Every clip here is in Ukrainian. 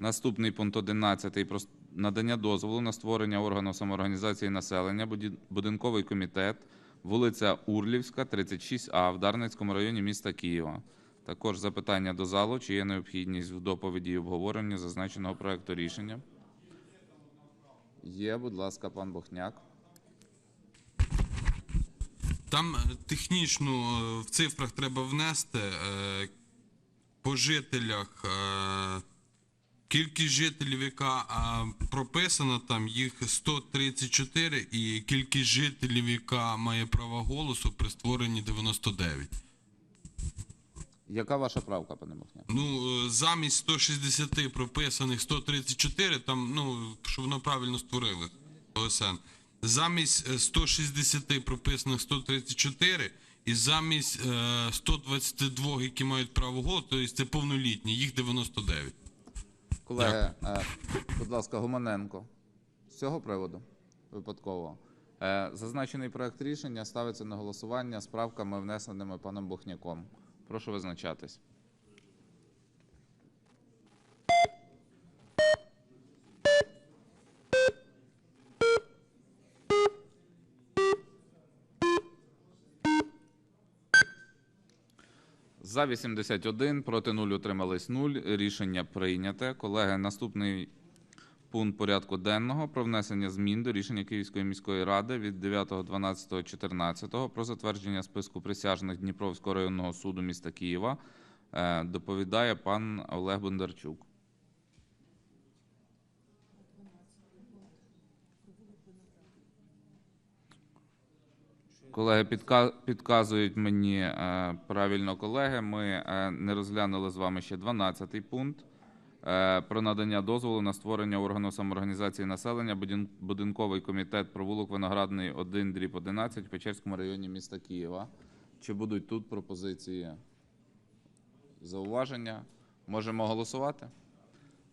Наступний пункт 11 про надання дозволу на створення органу самоорганізації населення, будинковий комітет, вулиця Урлівська, 36А в Дарницькому районі міста Києва. Також запитання до залу, чи є необхідність в доповіді і обговоренні зазначеного проекту рішення. Є, будь ласка, пан Бохняк. Там е, технічно е, в цифрах треба внести е, по жителях. Е, Кількість жителів, яка е, прописана там, їх 134, і кількість жителів, яка має право голосу, при створенні 99. Яка ваша правка, пане Бохняк? Ну, е, замість 160 прописаних 134, там, ну, щоб воно правильно створили ОСН. Замість е, 160 прописаних 134, і замість е, 122, які мають право голосу, тобто це повнолітні, їх 99. Колеги, е, будь ласка, Гуманенко. З цього приводу випадково. Е, Зазначений проект рішення ставиться на голосування з правками, внесеними паном Бухняком. Прошу визначатись. За 81, проти 0, утримались 0. Рішення прийняте. Колеги, наступний пункт порядку денного про внесення змін до рішення Київської міської ради від 9.12.14 про затвердження списку присяжних Дніпровського районного суду міста Києва. Е, Доповідає пан Олег Бондарчук. Колеги підказують мені е, правильно колеги. Ми е, не розглянули з вами ще 12-й пункт е, про надання дозволу на створення органу самоорганізації населення будинковий комітет провулок Виноградний 1 дріб 11 в Печерському районі міста Києва. Чи будуть тут пропозиції зауваження? Можемо голосувати?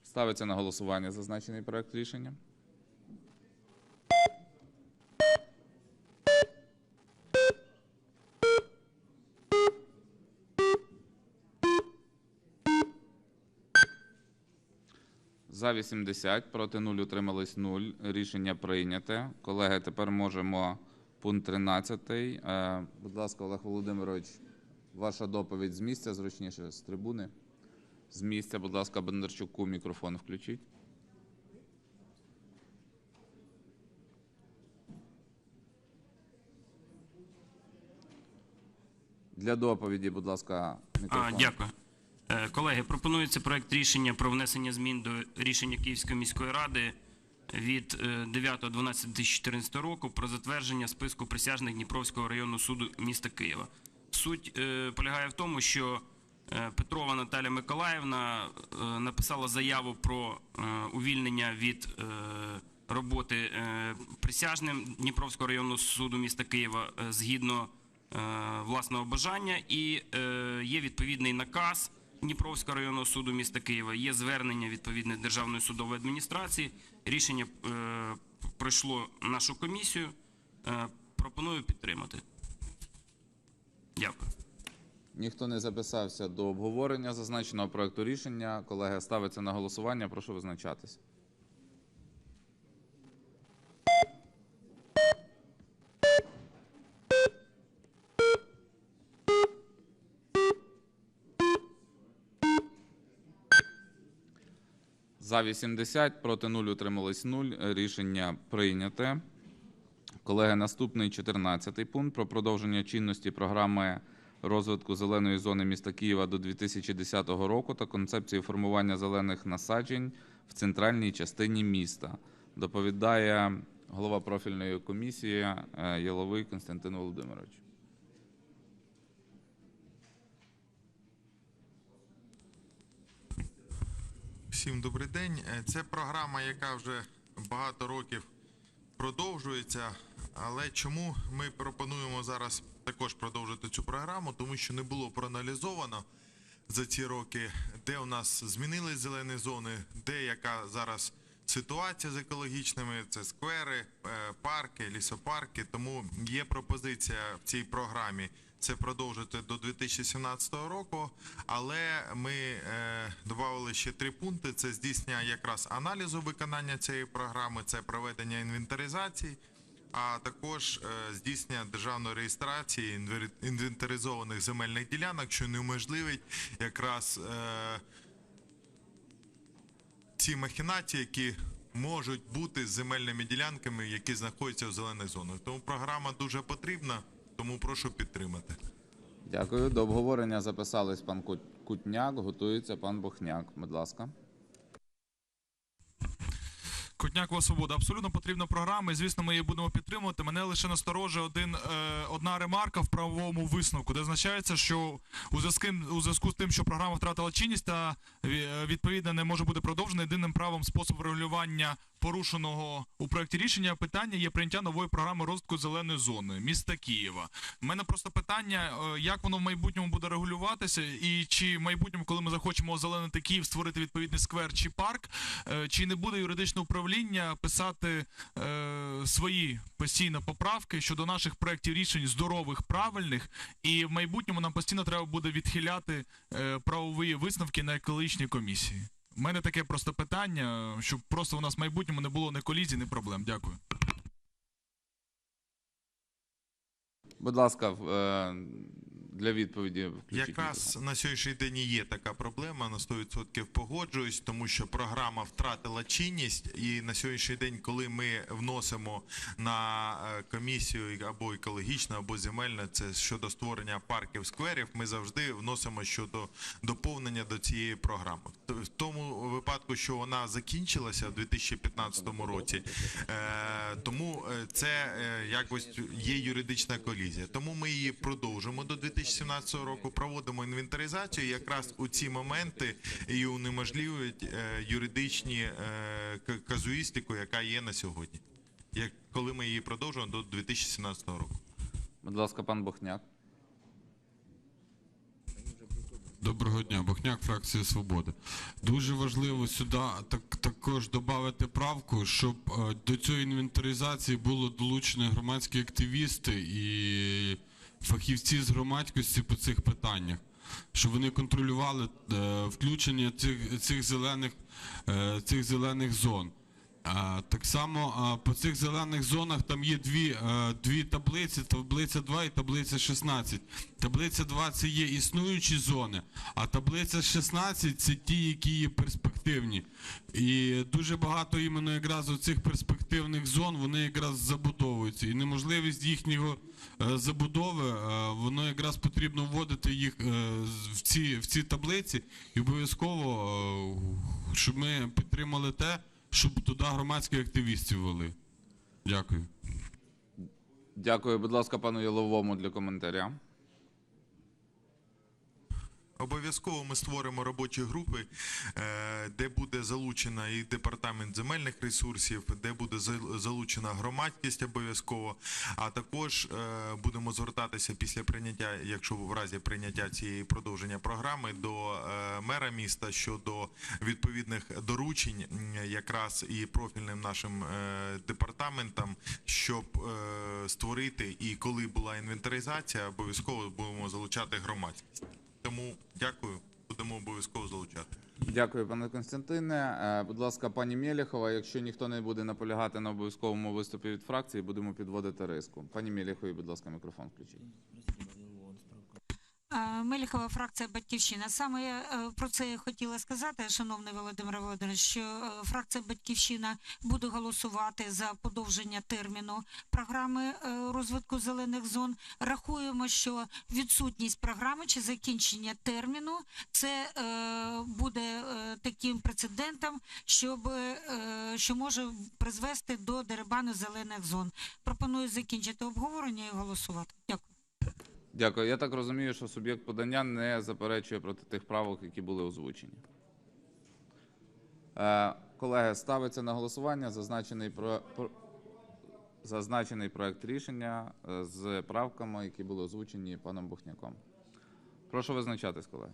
Ставиться на голосування зазначений проект рішення. За 80, проти 0, утримались 0. Рішення прийняте. Колеги, тепер можемо пункт 13. Е, Будь ласка, Олег Володимирович, ваша доповідь з місця, зручніше з трибуни. З місця, будь ласка, Бондарчуку мікрофон включіть. Для доповіді, будь ласка, А, дякую. Е, Колеги, пропонується проект рішення про внесення змін до рішення Київської міської ради від е, 9.12.2014 року про затвердження списку присяжних Дніпровського районного суду міста Києва. Суть е, полягає в тому, що е, Петрова Наталя Миколаївна е, написала заяву про е, увільнення від е, роботи е, присяжним Дніпровського районного суду міста Києва е, згідно е, власного бажання, і е, є відповідний наказ Дніпровського районного суду міста Києва, є звернення відповідної державної судової адміністрації. Рішення е, пройшло нашу комісію. Е, пропоную підтримати. Дякую. Ніхто не записався до обговорення зазначеного проекту рішення. Колеги, ставиться на голосування. Прошу визначатись. За 80, проти 0, утримались 0. Рішення прийняте. Колеги, наступний 14 пункт про продовження чинності програми розвитку зеленої зони міста Києва до 2010 року та концепції формування зелених насаджень в центральній частині міста. Доповідає голова профільної комісії е, Яловий Константин Володимирович. Всім добрий день. Е, Це програма, яка вже багато років продовжується. Але чому ми пропонуємо зараз також продовжити цю програму? Тому що не було проаналізовано за ці роки, де у нас змінились зелені зони, де яка зараз ситуація з екологічними, це сквери, е, парки, лісопарки. Тому є пропозиція в цій програмі це продовжити до 2017 року. Але ми е, додали ще три пункти: це здійснення якраз аналізу виконання цієї програми, це проведення інвентаризації. А також е, здійснення державної реєстрації інвентаризованих земельних ділянок, що унеможливить якраз е, ці махінації, які можуть бути з земельними ділянками, які знаходяться в зелених зонах. Тому програма дуже потрібна, тому прошу підтримати. Дякую. До обговорення записались пан Кут- Кутняк, готується пан Бохняк. Будь ласка. Котнякова свобода. Абсолютно потрібна програма, і звісно, ми її будемо підтримувати. Мене лише насторожує один е, одна ремарка в правовому висновку, де означається, що у зв'язку у зв'язку з тим, що програма втратила чинність та ві- відповідно не може бути продовжена єдиним правом способу регулювання порушеного у проєкті рішення питання є прийняття нової програми розвитку зеленої зони міста Києва. У мене просто питання, е, як воно в майбутньому буде регулюватися, і чи в майбутньому, коли ми захочемо озеленити Київ, створити відповідний сквер чи парк, е, чи не буде юридичне управління писати е, свої постійно поправки щодо наших проєктів рішень здорових, правильних, і в майбутньому нам постійно треба буде відхиляти правові висновки на екологічній комісії. У мене таке просто питання, щоб просто у нас в майбутньому не було ні колізій, ні проблем. Дякую. Будь ласка, е, для відповіді включіть Якраз на сьогоднішній день є така проблема. На 100% погоджуюсь, тому що програма втратила чинність, і на сьогоднішній день, коли ми вносимо на е, комісію або екологічну, або земельну, це щодо створення парків скверів, ми завжди вносимо щодо доповнення до цієї програми. В тому випадку, що вона закінчилася в 2015 році, е, тому е, це якось є юридична колізія. Тому ми її продовжимо до 2017 року, проводимо інвентаризацію. Якраз у ці моменти і унеможливують е, юридичні е, казуїстику, яка є на сьогодні. Як коли ми її продовжуємо до 2017 року. Будь ласка, пан Бохняк. Доброго дня, Бохняк, фракція Свобода. Дуже важливо сюди так, також додати правку, щоб е, до цієї інвентаризації було долучені громадські активісти і фахівці з громадськості по цих питаннях, щоб вони контролювали е, включення цих, цих, зелених, е, цих зелених зон. Так само по цих зелених зонах там є дві, дві таблиці: таблиця 2 і таблиця 16. Таблиця 2 це є існуючі зони, а таблиця 16 це ті, які є перспективні. І дуже багато іменно якраз оцих перспективних зон вони якраз забудовуються. І неможливість їхнього е, забудови, е, воно якраз потрібно вводити їх е, в ці, в ці таблиці і обов'язково, щоб ми підтримали те щоб туди громадських активістів вели. Дякую. Дякую, будь ласка, пану Яловому для коментаря. Обов'язково ми створимо робочі групи, е, де буде залучена і департамент земельних ресурсів, де буде зал- залучена громадськість обов'язково. А також е, будемо звертатися після прийняття, якщо в разі прийняття цієї продовження програми, до е, мера міста щодо відповідних доручень, якраз і профільним нашим департаментам, щоб створити і коли була інвентаризація, обов'язково будемо залучати громадськість. Тому дякую, будемо обов'язково залучати. Дякую, пане Константине. Е, Будь ласка, пані Мєліхова, якщо ніхто не буде наполягати на обов'язковому виступі від фракції, будемо підводити риску. Пані Мєліхові, будь ласка, мікрофон включіть. Е, Меліхова фракція Батьківщина. Саме я е, про це хотіла сказати, шановний Володимир Володимирович, що е, фракція Батьківщина буде голосувати за подовження терміну програми розвитку зелених зон. Рахуємо, що відсутність програми чи закінчення терміну це буде таким прецедентом, щоб що може призвести до дерибану зелених зон. Пропоную закінчити обговорення і голосувати. Дякую. Дякую. Я так розумію, що суб'єкт подання не заперечує проти тих правок, які були озвучені. Е, Колеги, ставиться на голосування зазначений про. Зазначений проект рішення е, з правками, які були озвучені паном Бухняком. Прошу визначатись, колеги.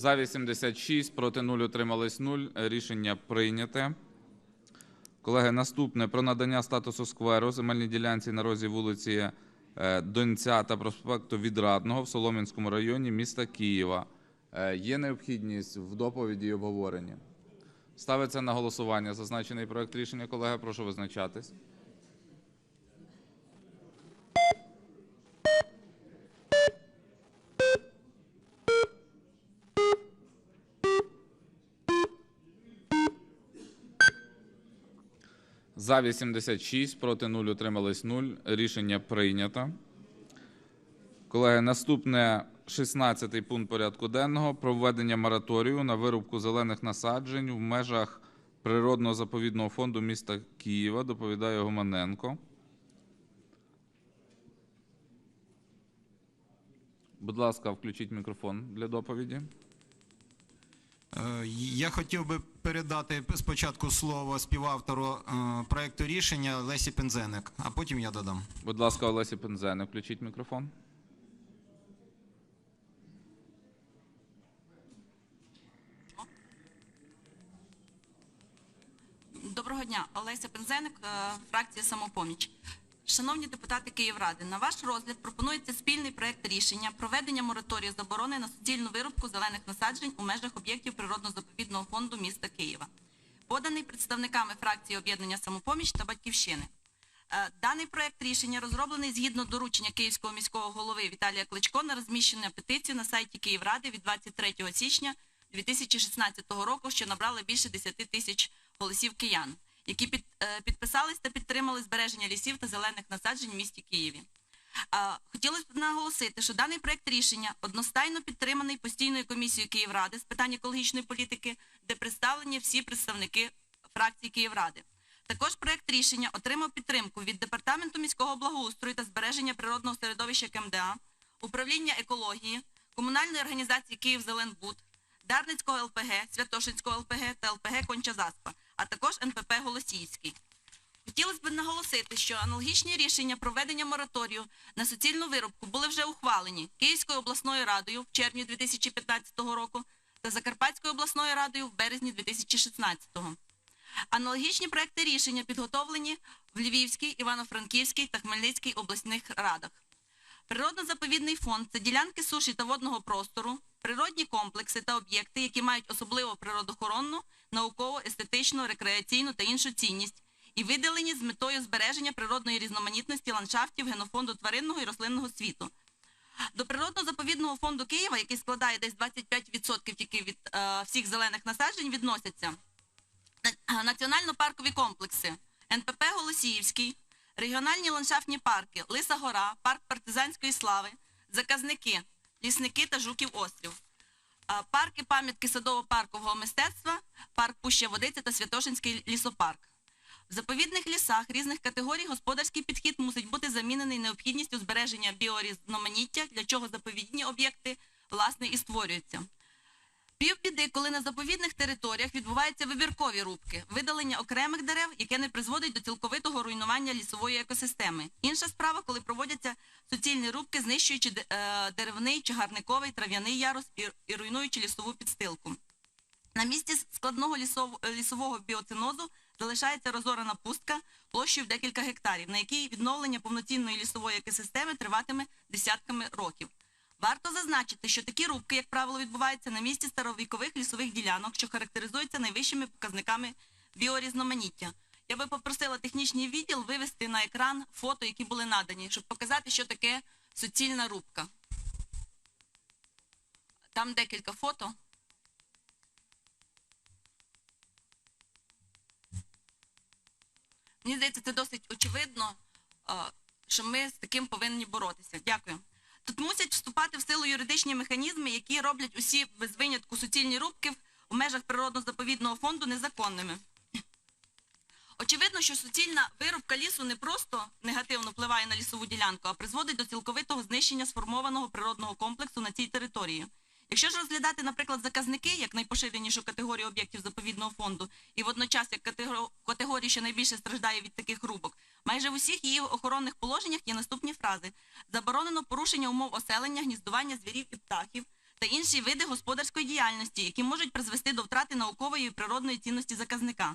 За 86, проти 0, утримались 0. Рішення прийняте. Колеги, наступне про надання статусу скверу земельній ділянці на розі вулиці е, Донця та проспекту Відрадного в Солом'янському районі міста Києва. Е, Є необхідність в доповіді і обговоренні? Ставиться на голосування зазначений проект рішення. Колеги, прошу визначатись. За 86, проти 0, утримались 0. Рішення прийнято. Колеги, наступне 16 пункт порядку денного про введення мораторію на вирубку зелених насаджень в межах природного заповідного фонду міста Києва. Доповідає Гоманенко. Будь ласка, включіть мікрофон для доповіді. Е, Я хотів би передати спочатку слово співавтору е, проекту рішення Лесі Пензеник, а потім я додам. Будь ласка, Олесі Пензене, включіть мікрофон. Доброго дня, Олеся Пензеник, е, фракція Самопоміч. Шановні депутати Київради, на ваш розгляд пропонується спільний проект рішення про введення мораторію заборони на суцільну вирубку зелених насаджень у межах об'єктів природно-заповідного фонду міста Києва, поданий представниками фракції об'єднання Самопоміч та Батьківщини. Е, Даний проект рішення розроблений згідно доручення Київського міського голови Віталія Кличко на розміщення петиції на сайті Київради від 23 січня 2016 року, що набрала більше 10 тисяч голосів киян, які під, е, підписались та підтримали збереження лісів та зелених насаджень в місті Києві. Хотілося б наголосити, що даний проект рішення одностайно підтриманий постійною комісією Київради з питань екологічної політики, де представлені всі представники фракції Київради. Також проект рішення отримав підтримку від Департаменту міського благоустрою та збереження природного середовища КМДА, управління екології, комунальної організації «Київзеленбуд», Дарницького ЛПГ, Святошинського ЛПГ та ЛПГ Конча-Заспа, а також НПП Голосіївський. Хотілося б наголосити, що аналогічні рішення проведення мораторію на суцільну вирубку були вже ухвалені Київською обласною радою в червні 2015 року та Закарпатською обласною радою в березні 2016 року. Аналогічні проекти рішення підготовлені в Львівській, Івано-Франківській та Хмельницькій обласних радах. Природно-заповідний фонд це ділянки суші та водного простору, природні комплекси та об'єкти, які мають особливо природоохоронну, наукову, естетичну, рекреаційну та іншу цінність, і видалені з метою збереження природної різноманітності ландшафтів генофонду тваринного і рослинного світу. До природно-заповідного фонду Києва, який складає десь 25% тільки від е, всіх зелених насаджень, відносяться національно-паркові комплекси НПП Голосіївський, регіональні ландшафтні парки Лиса Гора, парк партизанської слави, заказники, лісники та Жуків острів. Парки пам'ятки садово-паркового мистецтва, парк Пуща Водиця та Святошинський лісопарк. В заповідних лісах різних категорій господарський підхід мусить бути замінений необхідністю збереження біорізноманіття, для чого заповідні об'єкти власне і створюються. Півбіди, коли на заповідних територіях відбуваються вибіркові рубки, видалення окремих дерев, яке не призводить до цілковитого руйнування лісової екосистеми. Інша справа, коли проводяться суцільні рубки, знищуючи е, деревний, чагарниковий, трав'яний ярус і, руйнуючи лісову підстилку. На місці складного лісового біоцинозу залишається розорана пустка площею в декілька гектарів, на якій відновлення повноцінної лісової екосистеми триватиме десятками років. Варто зазначити, що такі рубки, як правило, відбуваються на місці старовікових лісових ділянок, що характеризуються найвищими показниками біорізноманіття. Я би попросила технічний відділ вивести на екран фото, які були надані, щоб показати, що таке суцільна рубка. Там декілька фото. Мені здається, це досить очевидно, що ми з таким повинні боротися. Дякую. Тут мусять вступати в силу юридичні механізми, які роблять усі без винятку суцільні рубки у межах природно-заповідного фонду незаконними. Очевидно, що суцільна вирубка лісу не просто негативно впливає на лісову ділянку, а призводить до цілковитого знищення сформованого природного комплексу на цій території. Якщо ж розглядати, наприклад, заказники як найпоширенішу категорію об'єктів заповідного фонду, і водночас як катего- категорію, що найбільше страждає від таких рубок, майже в усіх її охоронних положеннях є наступні фрази: заборонено порушення умов оселення, гніздування звірів і птахів, та інші види господарської діяльності, які можуть призвести до втрати наукової і природної цінності заказника.